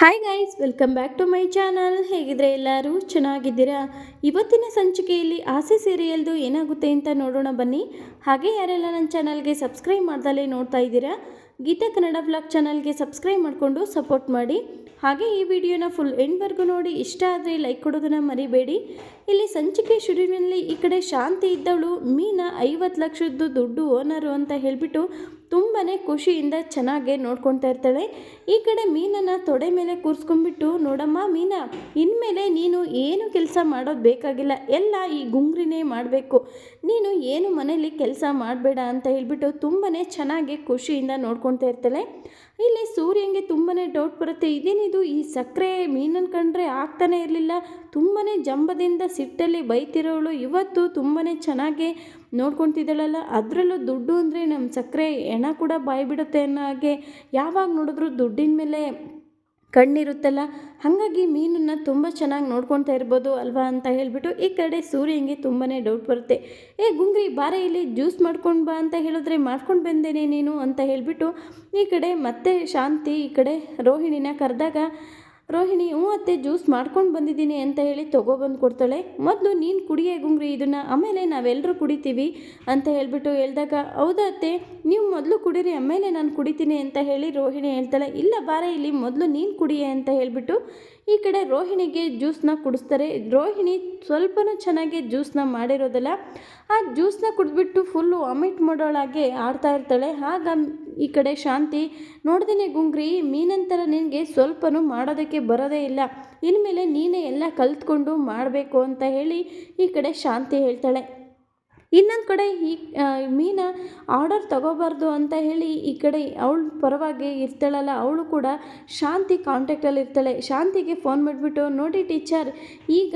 Hi guys welcome back to my channel ಹೇಗಿದ್ರೆ ಎಲ್ಲರೂ ಚೆನ್ನಾಗಿದ್ದೀರಾ? ಇವತ್ತಿನ ಸಂಚಿಕೆಯಲ್ಲಿ ಆಸೆ ಸೀರಿಯಲ್ದು ಏನಾಗುತ್ತೆ ಅಂತ ನೋಡೋಣ ಬನ್ನಿ. ಹಾಗೆ ಯಾರೆಲ್ಲ ನನ್ನ ಚಾನಲ್ಗೆ ಸಬ್ಸ್ಕ್ರೈಬ್ ಮಾಡ್ದಲೇ ನೋಡ್ತಾ ಇದ್ದೀರಾ, ಗೀತಾ ಕನ್ನಡ ಬ್ಲಾಗ್ ಚಾನಲ್ಗೆ ಸಬ್ಸ್ಕ್ರೈಬ್ ಮಾಡಿಕೊಂಡು ಸಪೋರ್ಟ್ ಮಾಡಿ. ಹಾಗೆ ಈ ವಿಡಿಯೋನ ಫುಲ್ ಎಂಡ್ವರೆಗೂ ನೋಡಿ, ಇಷ್ಟ ಆದರೆ ಲೈಕ್ ಕೊಡೋದನ್ನು ಮರಿಬೇಡಿ. ಇಲ್ಲಿ ಸಂಚಿಕೆ ಶುರುವಿನಲ್ಲಿ ಈ ಕಡೆ ಶಾಂತಿ ಇದ್ದವಳು, ಮೀನಾ ಐವತ್ತು ಲಕ್ಷದ್ದು ದುಡ್ಡು ಓನರು ಅಂತ ಹೇಳಿಬಿಟ್ಟು ತುಂಬಾ ಖುಷಿಯಿಂದ ಚೆನ್ನಾಗೆ ನೋಡ್ಕೊತಾ ಇರ್ತಾಳೆ. ಈ ಕಡೆ ಮೀನನ್ನು ತೊಡೆ ಮೇಲೆ ಕೂರಿಸ್ಕೊಂಡ್ಬಿಟ್ಟು, ನೋಡಮ್ಮ ಮೀನಾ, ಇನ್ಮೇಲೆ ನೀನು ಏನು ಕೆಲಸ ಮಾಡೋದು ಬೇಕಾಗಿಲ್ಲ. ಎಲ್ಲ ಈ ಗುಂಗ್ರಿನೇ ಮಾಡಬೇಕು. ನೀನು ಏನು ಮನೇಲಿ ಕೆಲಸ ಮಾಡಬೇಡ ಅಂತ ಹೇಳ್ಬಿಟ್ಟು ತುಂಬಾ ಚೆನ್ನಾಗಿ ಖುಷಿಯಿಂದ ನೋಡ್ಕೊತಾ ಇರ್ತಾಳೆ. ಇಲ್ಲಿ ಸೂರ್ಯನಿಗೆ ತುಂಬಾ ಡೌಟ್ ಬರುತ್ತೆ. ಇದೇನಿದು? ಈ ಸಕ್ಕರೆ ಮೀನನ್ನು ಕಂಡ್ರೆ ಆಗ್ತಾನೆ ಇರಲಿಲ್ಲ. ತುಂಬಾ ಜಂಬದಿಂದ ಸಿಟ್ಟಲ್ಲಿ ಬೈತಿರೋಳು. ಇವತ್ತು ತುಂಬಾ ಚೆನ್ನಾಗಿ ನೋಡ್ಕೊತಿದ್ದಾಳಲ್ಲ ಅದರಲ್ಲೂ ದುಡ್ಡು ಅಂದರೆ ನಮ್ಮ ಸಕ್ಕರೆ ಹೆಣ ಕೂಡ ಬಾಯಿ ಬಿಡುತ್ತೆ ಅನ್ನೋ ಹಾಗೆ ಯಾವಾಗ ನೋಡಿದ್ರು ದುಡ್ಡಿನ ಮೇಲೆ ಕಣ್ಣಿರುತ್ತಲ್ಲ? ಹಾಗಾಗಿ ಮೀನನ್ನು ತುಂಬ ಚೆನ್ನಾಗಿ ನೋಡ್ಕೊತಾ ಇರ್ಬೋದು ಅಲ್ವಾ ಅಂತ ಹೇಳಿಬಿಟ್ಟು ಈ ಕಡೆ ಸೂರ್ಯಂಗೆ ತುಂಬಾ ಡೌಟ್ ಬರುತ್ತೆ. ಏ ಗುಂಗ್ರಿ, ಬಾರೆ ಇಲ್ಲಿ ಜ್ಯೂಸ್ ಮಾಡ್ಕೊಂಡು ಬಾ ಅಂತ ಹೇಳಿದ್ರೆ ಮಾಡ್ಕೊಂಡು ಬಂದೇನೆ ನೀನು? ಅಂತ ಹೇಳಿಬಿಟ್ಟು ಈ ಕಡೆ ಮತ್ತೆ ಶಾಂತಿ, ಈ ಕಡೆ ರೋಹಿಣಿನ ಕರೆದಾಗ ರೋಹಿಣಿ, ಹ್ಞೂ ಅತ್ತೆ, ಜ್ಯೂಸ್ ಮಾಡ್ಕೊಂಡು ಬಂದಿದ್ದೀನಿ ಅಂತ ಹೇಳಿ ತೊಗೊಬಂದು ಕೊಡ್ತಾಳೆ. ಮೊದಲು ನೀನು ಕುಡಿಯೇ ಗುಂಗ್ರಿ, ಇದನ್ನು ಆಮೇಲೆ ನಾವೆಲ್ಲರೂ ಕುಡಿತೀವಿ ಅಂತ ಹೇಳಿಬಿಟ್ಟು ಹೇಳಿದಾಗ, ಹೌದಾ ಅತ್ತೆ, ನೀವು ಮೊದಲು ಕುಡೀರಿ, ಆಮೇಲೆ ನಾನು ಕುಡಿತೀನಿ ಅಂತ ಹೇಳಿ ರೋಹಿಣಿ ಹೇಳ್ತಾಳೆ. ಇಲ್ಲ ಬಾರ, ಇಲ್ಲಿ ಮೊದಲು ನೀನು ಕುಡಿಯೇ ಅಂತ ಹೇಳಿಬಿಟ್ಟು ಈ ಕಡೆ ರೋಹಿಣಿಗೆ ಜ್ಯೂಸ್ನ ಕುಡಿಸ್ತಾರೆ. ರೋಹಿಣಿ ಸ್ವಲ್ಪನೂ ಚೆನ್ನಾಗಿ ಜ್ಯೂಸ್ನ ಮಾಡಿರೋದಲ್ಲ. ಆ ಜ್ಯೂಸ್ನ ಕುಡಿದ್ಬಿಟ್ಟು ಫುಲ್ಲು ವಾಮಿಟ್ ಮಾಡೋಳಾಗೆ ಆಡ್ತಾ ಇರ್ತಾಳೆ. ಆಗ ಈ ಕಡೆ ಶಾಂತಿ. ನೋಡ್ದೇನೆ ಗುಂಗ್ರಿ, ಮೀನಂತರ ನಿನಗೆ ಸ್ವಲ್ಪನೂ ಮಾಡೋದಕ್ಕೆ ಬರೋದೇ ಇಲ್ಲ. ಇನ್ಮೇಲೆ ನೀನೇ ಎಲ್ಲ ಕಲ್ತ್ಕೊಂಡು ಮಾಡಬೇಕು ಅಂತ ಹೇಳಿ ಈ ಕಡೆ ಶಾಂತಿ ಹೇಳ್ತಾಳೆ. ಇನ್ನೊಂದು ಕಡೆ ಈ ಮೀನಾ ಆರ್ಡರ್ ತಗೋಬಾರ್ದು ಅಂತ ಹೇಳಿ ಈ ಕಡೆ ಅವಳ ಪರವಾಗಿ ಇರ್ತಾಳಲ್ಲ, ಅವಳು ಕೂಡ ಶಾಂತಿ ಕಾಂಟ್ಯಾಕ್ಟಲ್ಲಿ ಇರ್ತಾಳೆ. ಶಾಂತಿಗೆ ಫೋನ್ ಮಾಡಿಬಿಟ್ಟು, ನೋಡಿ ಟೀಚರ್ ಈಗ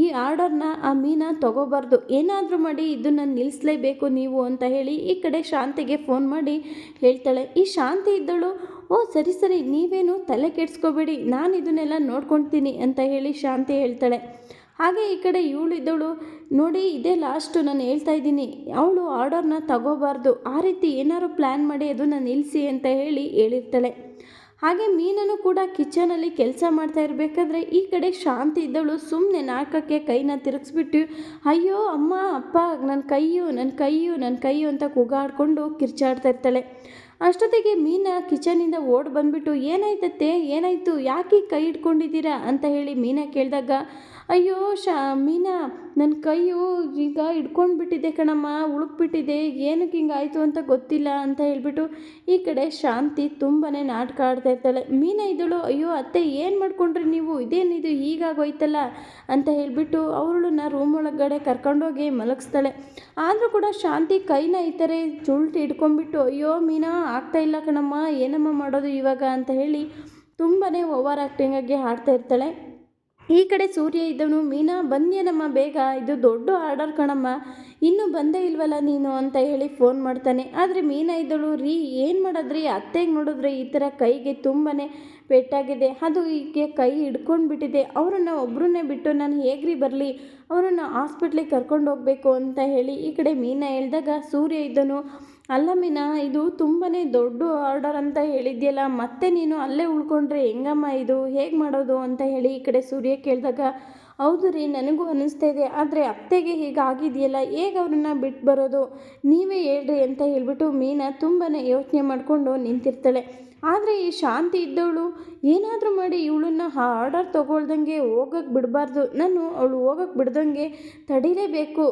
ಈ ಆರ್ಡರ್ನ ಆ ಮೀನ ತಗೋಬಾರ್ದು. ಏನಾದರೂ ಮಾಡಿ ಇದನ್ನು ನಿಲ್ಲಿಸಲೇಬೇಕು ನೀವು ಅಂತ ಹೇಳಿ ಈ ಕಡೆ ಶಾಂತಿಗೆ ಫೋನ್ ಮಾಡಿ ಹೇಳ್ತಾಳೆ. ಈ ಶಾಂತಿ ಇದ್ದಳು, ಓ, ಸರಿ ಸರಿ, ನೀವೇನು ತಲೆ ಕೆಡಿಸ್ಕೋಬೇಡಿ, ನಾನು ಇದನ್ನೆಲ್ಲ ನೋಡ್ಕೊಳ್ತೀನಿ ಅಂತ ಹೇಳಿ ಶಾಂತಿ ಹೇಳ್ತಾಳೆ. ಹಾಗೆ ಈ ಕಡೆ ಇವಳಿದ್ದವಳು ನೋಡಿ, ಇದೇ ಲಾಸ್ಟು ನಾನು ಹೇಳ್ತಾ ಇದ್ದೀನಿ. ಅವಳು ಆರ್ಡರ್ನ ತಗೋಬಾರ್ದು. ಆ ರೀತಿ ಏನಾದ್ರು ಪ್ಲ್ಯಾನ್ ಮಾಡಿ ಅದನ್ನು ನಿಲ್ಲಿಸಿ ಅಂತ ಹೇಳಿ ಹೇಳಿರ್ತಾಳೆ. ಹಾಗೆ ಮೀನನ್ನು ಕೂಡ ಕಿಚನಲ್ಲಿ ಕೆಲಸ ಮಾಡ್ತಾ ಇರಬೇಕಾದ್ರೆ ಈ ಕಡೆ ಶಾಂತಿ ಇದ್ದವಳು ಸುಮ್ಮನೆ ನಾಲ್ಕಕ್ಕೆ ಕೈನ ತಿರುಗಿಸ್ಬಿಟ್ಟು, ಅಯ್ಯೋ, ಅಮ್ಮ, ಅಪ್ಪ ನನ್ನ ಕೈಯು ನನ್ನ ಕೈಯು ನನ್ನ ಕೈಯು ಅಂತ ಕೂಗಾಡ್ಕೊಂಡು ಕಿರ್ಚಾಡ್ತಾ ಇರ್ತಾಳೆ. ಅಷ್ಟೊತ್ತಿಗೆ ಮೀನಾ ಕಿಚನಿಂದ ಓಡ್ ಬಂದ್ಬಿಟ್ಟು ಏನಾಯ್ತತ್ತೆ ಏನಾಯಿತು? ಯಾಕೆ ಕೈ ಇಟ್ಕೊಂಡಿದ್ದೀರಾ ಅಂತ ಹೇಳಿ ಮೀನಾ ಕೇಳಿದಾಗ, ಅಯ್ಯೋ ಶಾ, ಮೀನಾ ನನ್ನ ಕೈಯು ಈಗ ಹಿಡ್ಕೊಂಡ್ಬಿಟ್ಟಿದೆ ಕಣಮ್ಮ, ಉಳುಕ್ಬಿಟ್ಟಿದೆ. ಏನಕ್ಕೆ ಹಿಂಗಾಯಿತು ಅಂತ ಗೊತ್ತಿಲ್ಲ ಅಂತ ಹೇಳ್ಬಿಟ್ಟು ಈ ಕಡೆ ಶಾಂತಿ ತುಂಬಾ ನಾಟಕ ಆಡ್ತಾ ಇರ್ತಾಳೆ. ಮೀನಾ ಇದ್ದಳು, ಅಯ್ಯೋ ಅತ್ತೆ, ಏನು ಮಾಡ್ಕೊಂಡ್ರಿ ನೀವು? ಇದೇನಿದು ಹೀಗಾಗೋಯ್ತಲ್ಲ ಅಂತ ಹೇಳಿಬಿಟ್ಟು ಅವಳನ್ನ ರೂಮ್ ಒಳಗಡೆ ಕರ್ಕೊಂಡೋಗಿ ಮಲಗಿಸ್ತಾಳೆ. ಆದರೂ ಕೂಡ ಶಾಂತಿ ಕೈನ ಈ ಥರ ಚುಲ್ಟಿ ಹಿಡ್ಕೊಂಡ್ಬಿಟ್ಟು, ಅಯ್ಯೋ ಮೀನಾ ಆಗ್ತಾ ಇಲ್ಲ ಕಣಮ್ಮ, ಏನಮ್ಮ ಮಾಡೋದು ಇವಾಗ ಅಂತ ಹೇಳಿ ತುಂಬಾ ಓವರ್ ಆ್ಯಕ್ಟಿಂಗಾಗಿ ಹಾಡ್ತಾ ಇರ್ತಾಳೆ. ಈ ಕಡೆ ಸೂರ್ಯ ಇದ್ದವನು, ಮೀನಾ ಬಂದ್ಯನಮ್ಮ ಬೇಗ, ಇದು ದೊಡ್ಡ ಆರ್ಡರ್ ಕಣಮ್ಮ, ಇನ್ನೂ ಬಂದೇ ಇಲ್ವಲ್ಲ ನೀನು ಅಂತ ಹೇಳಿ ಫೋನ್ ಮಾಡ್ತಾನೆ. ಆದರೆ ಮೀನಾ ಇದ್ದಳು, ರೀ, ಏನು ಮಾಡಿದ್ರಿ? ಅತ್ತೆಗೆ ನೋಡಿದ್ರೆ ಈ ಥರ ಕೈಗೆ ತುಂಬಾ ಪೆಟ್ಟಾಗಿದೆ. ಅದು ಹೀಗೆ ಕೈ ಹಿಡ್ಕೊಂಡು ಬಿಟ್ಟಿದೆ ಅವರನ್ನು ಒಬ್ಬರನ್ನೇ ಬಿಟ್ಟು ನಾನು ಹೇಗ್ರಿ ಬರಲಿ? ಅವರನ್ನು ಹಾಸ್ಪಿಟ್ಲಿಗೆ ಕರ್ಕೊಂಡು ಹೋಗಬೇಕು ಅಂತ ಹೇಳಿ ಈ ಕಡೆ ಮೀನಾ ಹೇಳಿದಾಗ ಸೂರ್ಯ ಇದ್ದನು ಅಲ್ಲ ಮೀನಾ, ಇದು ತುಂಬಾ ದೊಡ್ಡ ಆರ್ಡರ್ ಅಂತ ಹೇಳಿದ್ಯಲ್ಲ, ಮತ್ತೆ ನೀನು ಅಲ್ಲೇ ಉಳ್ಕೊಂಡ್ರೆ ಹೆಂಗಮ್ಮ ಇದು? ಹೇಗೆ ಮಾಡೋದು ಅಂತ ಹೇಳಿ ಈ ಕಡೆ ಸೂರ್ಯ ಕೇಳಿದಾಗ, ಹೌದು ರೀ, ನನಗೂ ಅನ್ನಿಸ್ತಾ ಇದೆ, ಆದರೆ ಅತ್ತೆಗೆ ಹೀಗಾಗಿದೆಯಲ್ಲ ಹೇಗೆ ಅವ್ರನ್ನ ಬಿಟ್ಟು ಬರೋದು? ನೀವೇ ಹೇಳ್ರಿ ಅಂತ ಹೇಳಿಬಿಟ್ಟು ಮೀನಾ ತುಂಬಾ ಯೋಚನೆ ಮಾಡಿಕೊಂಡು ನಿಂತಿರ್ತಾಳೆ. ಆದರೆ ಈ ಶಾಂತಿ ಇದ್ದವಳು ಏನಾದರೂ ಮಾಡಿ ಇವಳನ್ನ ಆ ಆರ್ಡರ್ ತೊಗೊಳ್ದಂಗೆ ಹೋಗಕ್ಕೆ ಬಿಡಬಾರ್ದು. ನಾನು ಅವಳು ಹೋಗಕ್ಕೆ ಬಿಡ್ದಂಗೆ ತಡಿಲೇಬೇಕು.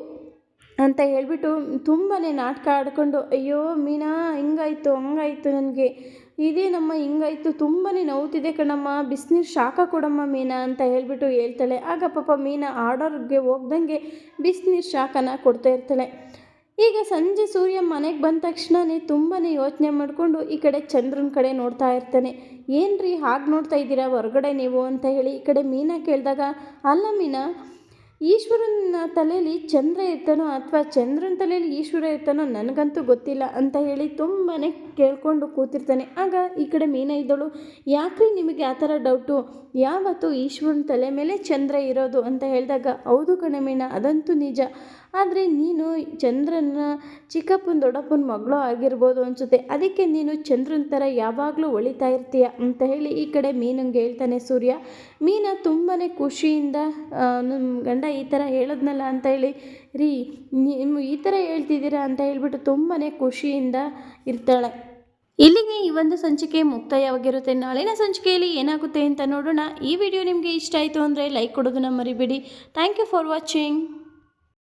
ಅಂತ ಹೇಳಿಬಿಟ್ಟು ತುಂಬಾ ನಾಟಕ ಆಡ್ಕೊಂಡು, ಅಯ್ಯೋ ಮೀನಾ, ಹಿಂಗಾಯ್ತು, ಹಂಗಾಯ್ತು ನನಗೆ. ಇದೇ ನಮ್ಮ ಹಿಂಗಾಯ್ತು ತುಂಬಾ ನೋವ್ತಿದೆ ಕಣಮ್ಮ. ಬಿಸಿನೀರು ಶಾಖ ಕೊಡಮ್ಮ ಮೀನಾ, ಅಂತ ಹೇಳಿಬಿಟ್ಟು ಹೇಳ್ತಾಳೆ. ಆಗ ಪಾಪ ಮೀನಾ ಆರ್ಡರ್ಗೆ ಹೋಗ್ದಂಗೆ ಬಿಸಿನೀರು ಶಾಖನ ಕೊಡ್ತಾ ಇರ್ತಾಳೆ. ಈಗ ಸಂಜೆ ಸೂರ್ಯ ಮನೆಗೆ ಬಂದ ತಕ್ಷಣವೇ ತುಂಬಾ ಯೋಚನೆ ಮಾಡಿಕೊಂಡು ಈ ಕಡೆ ಚಂದ್ರನ ಕಡೆ ನೋಡ್ತಾ ಇರ್ತಾನೆ. ಏನು ರೀ ಹಾಗೆ ನೋಡ್ತಾ ಇದ್ದೀರಾ? ಹೊರಗಡೆ ನೀವು, ಅಂತ ಹೇಳಿ ಈ ಕಡೆ ಮೀನಾ ಕೇಳಿದಾಗ, ಅಲ್ಲ ಮೀನಾ ಈಶ್ವರನ ತಲೆಯಲ್ಲಿ ಚಂದ್ರ ಇರ್ತಾನೋ ಅಥವಾ ಚಂದ್ರನ ತಲೆಯಲ್ಲಿ ಈಶ್ವರ ಇರ್ತಾನೋ ನನಗಂತೂ ಗೊತ್ತಿಲ್ಲ ಅಂತ ಹೇಳಿ ತುಂಬಾ ಕೇಳಿಕೊಂಡು ಕೂತಿರ್ತಾನೆ. ಆಗ ಈ ಕಡೆ ಮೀನ ಇದ್ದಳು, ಯಾಕ್ರಿ ನಿಮಗೆ ಆ ಥರ ಡೌಟು ಯಾವತ್ತು ಈಶ್ವರನ ತಲೆ ಮೇಲೆ ಚಂದ್ರ ಇರೋದು? ಅಂತ ಹೇಳಿದಾಗ, ಹೌದು ಕಣೆ ಮೀನ, ಅದಂತೂ ನಿಜ. ಆದರೆ ನೀನು ಚಂದ್ರನ ಚಿಕ್ಕಪ್ಪನ, ದೊಡ್ಡಪ್ಪನ ಮಗಳು ಆಗಿರ್ಬೋದು ಅನಿಸುತ್ತೆ. ಅದಕ್ಕೆ ನೀನು ಚಂದ್ರನ ಥರ ಯಾವಾಗಲೂ ಹೊಳಿತಾ ಇರ್ತೀಯ ಅಂತ ಹೇಳಿ ಈ ಕಡೆ ಮೀನಂಗೆ ಹೇಳ್ತಾನೆ ಸೂರ್ಯ. ಮೀನ ತುಂಬಾ ಖುಷಿಯಿಂದ ನಮ್ಮ ಗಂಡ ಈ ಥರ ಹೇಳಿದ್ನಲ್ಲ ಅಂತ ಹೇಳಿ, ರೀ, ನೀವು ಈ ಥರ ಹೇಳ್ತಿದ್ದೀರಾ ಅಂತ ಹೇಳಿಬಿಟ್ಟು ತುಂಬಾ ಖುಷಿಯಿಂದ ಇರ್ತಾಳೆ. ಇಲ್ಲಿಗೆ ಈ ಒಂದು ಸಂಚಿಕೆ ಮುಕ್ತಾಯವಾಗಿರುತ್ತೆ. ನಾಳಿನ ಸಂಚಿಕೆಯಲ್ಲಿ ಏನಾಗುತ್ತೆ ಅಂತ ನೋಡೋಣ. ಈ ವಿಡಿಯೋ ನಿಮಗೆ ಇಷ್ಟ ಆಯಿತು ಅಂದರೆ ಲೈಕ್ ಕೊಡೋದನ್ನ ಮರಿಬೇಡಿ. Thank you for watching